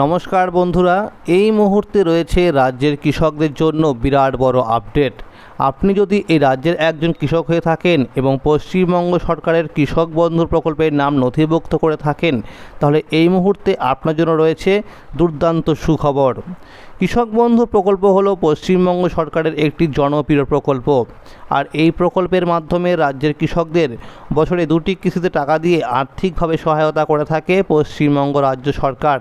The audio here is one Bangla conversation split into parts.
নমস্কার বন্ধুরা, এই মুহূর্তে রয়েছে রাজ্যের কৃষকদের জন্য বিরাট বড় আপডেট আপনি যদি এই রাজ্যের একজন কৃষক হয়ে থাকেন এবং পশ্চিমবঙ্গ সরকারের কৃষক বন্ধু প্রকল্পের নাম নথিভুক্ত করে থাকেন, তাহলে এই মুহূর্তে আপনার জন্য রয়েছে দুর্দান্ত সুখবর। কৃষক বন্ধু প্রকল্প হলো পশ্চিমবঙ্গ সরকারের একটি জনপ্রিয় প্রকল্প। আর এই প্রকল্পের মাধ্যমে রাজ্যের কৃষকদের বছরে দুটি কিস্তিতে টাকা দিয়ে আর্থিকভাবে সহায়তা করে থাকে পশ্চিমবঙ্গ রাজ্য সরকার।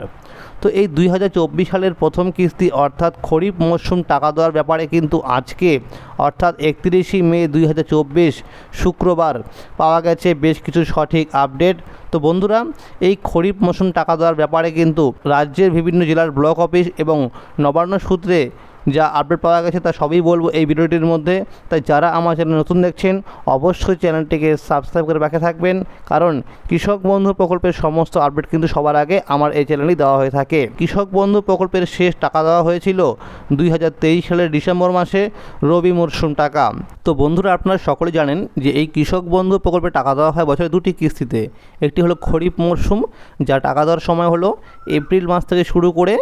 তো এই দুই হাজার চব্বিশ সালের প্রথম কিস্তি অর্থাৎ খরিফ মরশুম টাকা দেওয়ার ব্যাপারে কিন্তু আজকে, অর্থাৎ একত্রিশে মে দুই হাজার চব্বিশ শুক্রবার পাওয়া গেছে বেশ কিছু সঠিক আপডেট। তো বন্ধুরা, এই খরিফ মৌসুম টাকা দেওয়ার ব্যাপারে কিন্তু রাজ্যের বিভিন্ন জেলার ব্লক অফিস এবং নবান্ন সূত্রে যা আপডেট পাওয়া গেছে তা সবই বলব এই ভিডিওটির মধ্যে। তাই যারা আমার চ্যানেল নতুন দেখছেন, অবশ্যই চ্যানেলটিকে সাবস্ক্রাইব করে রাখে থাকবেন। কারণ কৃষক বন্ধু প্রকল্পের সমস্ত আপডেট কিন্তু সবার আগে আমার এই চ্যানেলেই দেওয়া হয়ে থাকে। কৃষক বন্ধু প্রকল্পের শেষ টাকা দেওয়া হয়েছিল দুই হাজার তেইশ সালের ডিসেম্বর মাসে, রবি মরশুম টাকা। তো বন্ধুরা, আপনারা সকলে জানেন যে এই কৃষক বন্ধু প্রকল্পে টাকা দেওয়া হয় বছরে দুটি কিস্তিতে। একটি হলো খরিফ মরশুম, যা টাকা দেওয়ার সময় হলো এপ্রিল মাস থেকে শুরু করে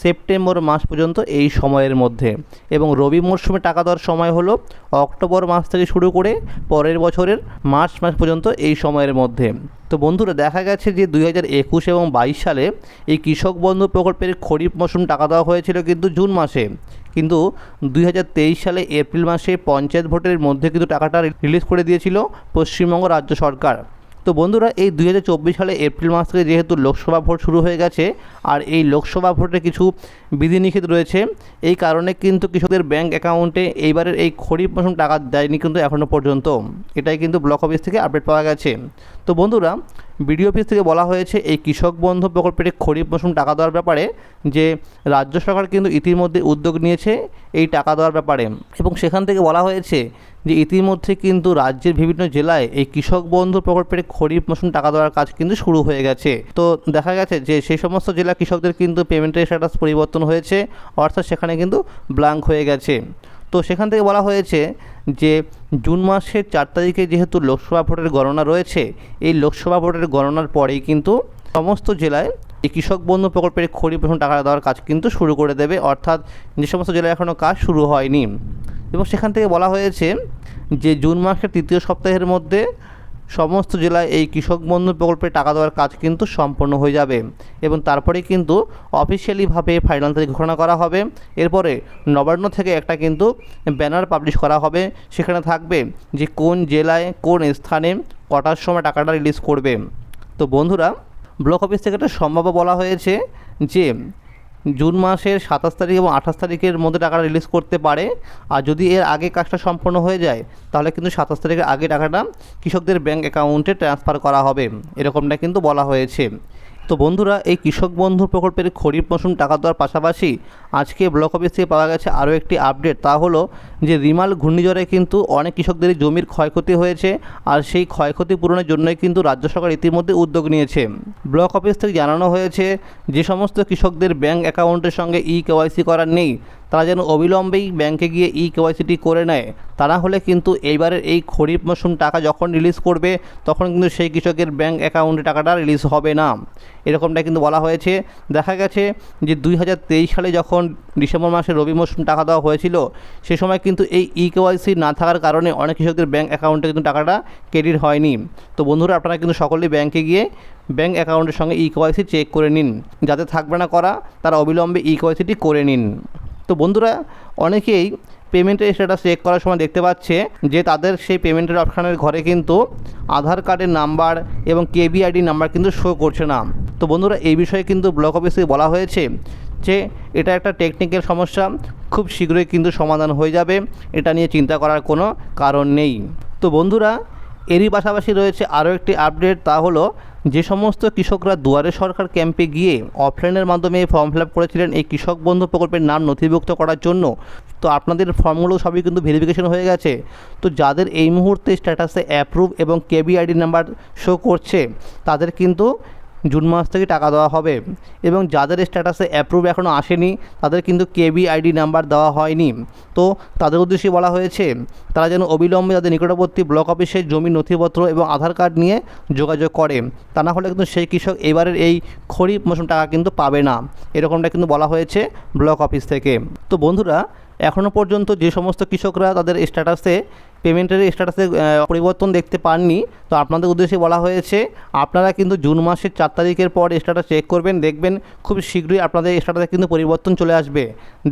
সেপ্টেম্বর মাস পর্যন্ত এই সময়ের মধ্যে। এবং রবি মরশুমে টাকা দেওয়ার সময় হলো অক্টোবর মাস থেকে শুরু করে পরের বছরের মার্চ মাস পর্যন্ত এই সময়ের মধ্যে। তো বন্ধুরা, দেখা গেছে যে দুই হাজার একুশ এবং বাইশ সালে এই কৃষক বন্ধু প্রকল্পের খরিফ মৌসুম টাকা দেওয়া হয়েছিল কিন্তু জুন মাসে। কিন্তু দুই হাজার তেইশ সালে এপ্রিল মাসে পঞ্চায়েত ভোটের মধ্যে কিন্তু টাকাটা রিলিজ করে দিয়েছিল পশ্চিমবঙ্গ রাজ্য সরকার। তো বন্ধুরা, এই দুই হাজার চব্বিশ সালে এপ্রিল মাস থেকে যেহেতু লোকসভা ভোট শুরু হয়ে গেছে, আর এই লোকসভা ভোটে কিছু বিধিনিষেধ রয়েছে, এই কারণে কিন্তু কৃষকদের ব্যাংক অ্যাকাউন্টে এইবারের এই খরিফ মৌসুম টাকা দেয়নি কিন্তু এখনও পর্যন্ত। এটাই কিন্তু ব্লক অফিস থেকে আপডেট পাওয়া গেছে। তো বন্ধুরা বিডিও অফিস থেকে বলা হয়েছে এই কৃষক বন্ধু প্রকল্পের খরিফ মৌসুম টাকা দেওয়ার ব্যাপারে যে রাজ্য সরকার কিন্তু ইতিমধ্যে উদ্যোগ নিয়েছে এই টাকা দেওয়ার ব্যাপারে। এবং সেখান থেকে বলা হয়েছে যে ইতিমধ্যে কিন্তু রাজ্যের বিভিন্ন জেলায় এই কৃষক বন্ধু প্রকল্পের খরিফ মৌসুম টাকা দেওয়ার কাজ কিন্তু শুরু হয়ে গেছে। তো দেখা গেছে যে সেই সমস্ত জেলা কৃষকদের কিন্তু পেমেন্টের স্ট্যাটাস পরিবর্তন হয়েছে, অর্থাৎ সেখানে কিন্তু ব্ল্যাঙ্ক হয়ে গেছে। তো সেখান থেকে বলা হয়েছে যে জুন মাসের চার তারিখে যেহেতু লোকসভা ভোটের গণনা রয়েছে, এই লোকসভা ভোটের গণনার পরেই কিন্তু সমস্ত জেলায় এই কৃষক বন্ধু প্রকল্পের খরিফ ফসল টাকা দেওয়ার কাজ কিন্তু শুরু করে দেবে, অর্থাৎ যে সমস্ত জেলায় এখনও কাজ শুরু হয়নি। এবং সেখান থেকে বলা হয়েছে যে জুন মাসের তৃতীয় সপ্তাহের মধ্যে সমস্ত জেলায় এই কৃষক বন্ধু প্রকল্পে টাকা দেওয়ার কাজ কিন্তু সম্পন্ন হয়ে যাবে এবং তারপরে কিন্তু অফিসিয়ালিভাবে ফাইনাল তারিখ ঘোষণা করা হবে। এরপরে নবান্ন থেকে একটা কিন্তু ব্যানার পাবলিশ করা হবে। সেখানে থাকবে যে কোন জেলায় কোন স্থানে কটার সময় টাকাটা রিলিজ করবে। তো বন্ধুরা ব্লক অফিস থেকে একটা সম্ভাব্য বলা হয়েছে যে জুন মাসের সাতাশ তারিখ এবং আঠাশ তারিখের মধ্যে টাকাটা রিলিজ করতে পারে। আর যদি এর আগে কাজটা সম্পন্ন হয়ে যায়, তাহলে কিন্তু সাতাশ তারিখের আগে টাকাটা কৃষকদের ব্যাঙ্ক অ্যাকাউন্টে ট্রান্সফার করা হবে। এরকমটা কিন্তু বলা হয়েছে। তো বন্ধুরা, এই কৃষক বন্ধু প্রকল্পের খরিফ মৌসুম টাকা দেওয়ার পাশাপাশি আজকে ব্লক অফিস থেকে পাওয়া গেছে আরও একটি আপডেট তা হলো যে রিমাল ঘূর্ণিঝড়ে কিন্তু অনেক কৃষকদেরই জমির ক্ষয়ক্ষতি হয়েছে আর সেই ক্ষয়ক্ষতি পূরণের জন্যই কিন্তু রাজ্য সরকার ইতিমধ্যে উদ্যোগ নিয়েছে। ব্লক অফিস থেকে জানানো হয়েছে, যে সমস্ত কৃষকদের ব্যাঙ্ক অ্যাকাউন্টের সঙ্গে ই কেওয়াইসি করার নেই তারা যেন অবিলম্বেই ব্যাংকে গিয়ে ই কেওয়াইসিটি করে নেয়, তা না হলে কিন্তু এইবারের এই খরিফ মৌসুম টাকা যখন রিলিজ করবে, তখন কিন্তু সেই কৃষকের ব্যাংক অ্যাকাউন্টে টাকাটা রিলিজ হবে না। এরকমটা কিন্তু বলা হয়েছে। দেখা গেছে যে দুই হাজার তেইশ সালে যখন ডিসেম্বর মাসে রবি মৌসুম টাকা দেওয়া হয়েছিল, সে সময় কিন্তু এই ই কেওয়াইসি না থাকার কারণে অনেক কৃষকদের ব্যাংক অ্যাকাউন্টে কিন্তু টাকাটা ক্রেডিট হয়নি। তো বন্ধুরা, আপনারা কিন্তু সকলেই ব্যাংকে গিয়ে ব্যাংক অ্যাকাউন্টের সঙ্গে ই কেওয়াইসি চেক করে নিন। যাতে থাকবে না করা, তারা অবিলম্বে ই কেওয়াইসিটি করে নিন। তো বন্ধুরা, অনেকেই পেমেন্টের স্ট্যাটাস চেক করার সময় দেখতে পাচ্ছে যে তাদের সেই পেমেন্টের অপশানের ঘরে কিন্তু আধার কার্ডের নাম্বার এবং কেবিআইডি নাম্বার কিন্তু শো করছে না। তো বন্ধুরা, এই বিষয়ে কিন্তু ব্লক অফিসে বলা হয়েছে যে এটা একটা টেকনিক্যাল সমস্যা, খুব শীঘ্রই কিন্তু সমাধান হয়ে যাবে, এটা নিয়ে চিন্তা করার কোনো কারণ নেই। তো বন্ধুরা, এরই পাশাপাশি রয়েছে আরও একটি আপডেট তা হলো যে সমস্ত কৃষকরা দুয়ারে সরকার ক্যাম্পে গিয়ে অফলাইনের মাধ্যমে ফর্ম ফিল আপ করেছিলেন, এই কৃষক বন্ধু প্রকল্পের নাম নথিভুক্ত করার জন্য, তো আপনাদের ফর্মগুলো সবই কিন্তু ভেরিফিকেশন হয়ে গেছে। তো যাদের এই মুহূর্তে স্ট্যাটাসে অ্যাপ্রুভ এবং কেবি আইডি নাম্বার শো করছে, তাদের কিন্তু জুন মাস থেকে টাকা দেওয়া হবে এবং যাদের স্ট্যাটাসে অ্যাপ্রুভ এখনও আসেনি, তাদের কিন্তু কেবি আইডি নাম্বার দেওয়া হয়নি। তো তাদের উদ্দেশ্যে বলা হয়েছে, তারা যেন অবিলম্বে তাদের নিকটবর্তী ব্লক অফিসে জমি নথিপত্র এবং আধার কার্ড নিয়ে যোগাযোগ করে। তা না হলে কিন্তু সেই কৃষক এবারের এই খরিফ মৌসুম টাকা কিন্তু পাবে না। এরকমটা কিন্তু বলা হয়েছে ব্লক অফিস থেকে। তো বন্ধুরা, এখনও পর্যন্ত যে সমস্ত কৃষকরা তাদের স্ট্যাটাসে পেমেন্টের স্ট্যাটাসে পরিবর্তন দেখতে পাননি। তো আপনাদের উদ্দেশ্যে বলা হয়েছে, আপনারা কিন্তু জুন মাসের চার তারিখের পর স্ট্যাটাস চেক করবেন, দেখবেন খুব শীঘ্রই আপনাদের স্ট্যাটাসে কিন্তু পরিবর্তন চলে আসবে।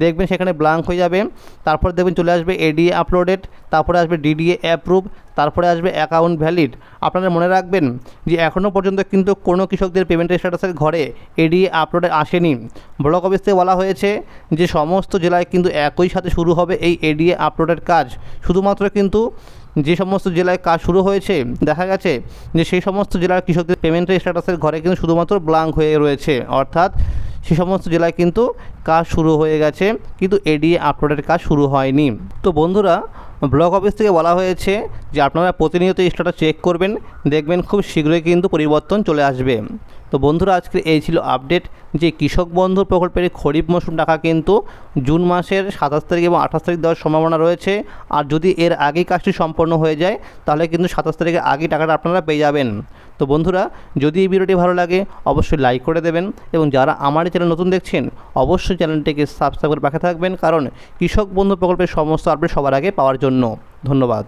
দেখবেন সেখানে ব্লাঙ্ক হয়ে যাবে, তারপর দেখবেন চলে আসবে এডিএ আপলোডেড তারপরে আসবে ডিডিএ অ্যাপ্রুভ তারপরে আসবে অ্যাকাউন্ট ভ্যালিড আপনারা মনে রাখবেন যে এখনও পর্যন্ত কিন্তু কোনো কৃষকদের পেমেন্টের স্ট্যাটাসের ঘরে এডিএ আপলোডে আসেনি। ব্লক অফিস থেকে বলা হয়েছে যে সমস্ত জেলায় কিন্তু একই সাথে শুরু হবে এই এডিএ আপলোডের কাজ। শুধুমাত্র কিন্তু যে সমস্ত জেলায় কাজ শুরু হয়েছে, দেখা গেছে যে সেই সমস্ত জেলার কৃষকদের পেমেন্টের স্ট্যাটাসের ঘরে কিন্তু শুধুমাত্র ব্লাঙ্ক হয়ে রয়েছে। অর্থাৎ সে সমস্ত জেলায় কিন্তু কাজ শুরু হয়ে গেছে, কিন্তু এডিএ আপলোডের কাজ শুরু হয়নি। তো বন্ধুরা ব্লক অফিস থেকে বলা হয়েছে যে আপনারা প্রতিনিয়ত স্ট্যাটাস চেক করবেন, দেখবেন খুব শীঘ্রই কিন্তু পরিবর্তন চলে আসবে। তো বন্ধুরা আজকে এই ছিল আপডেট যে কৃষক বন্ধু প্রকল্পের খরিফ মৌসুম টাকা কিন্তু জুন মাসের সাতাশ তারিখ এবং আঠাশ তারিখ দেওয়ার সম্ভাবনা রয়েছে। আর যদি এর আগেই কাজটি সম্পন্ন হয়ে যায়, তাহলে কিন্তু সাতাশ তারিখের আগে টাকাটা আপনারা পেয়ে যাবেন। তো বন্ধুরা, যদি এই ভিডিওটি ভালো লাগে, অবশ্যই লাইক করে দেবেন এবং যারা আমার চ্যানেল নতুন দেখছেন, অবশ্যই চ্যানেলটিকে সাবস্ক্রাইব করে পাখে থাকবেন, কারণ কৃষক বন্ধু প্রকল্পের সমস্ত আপডেট সবার আগে পাওয়ার জন্য। ধন্যবাদ।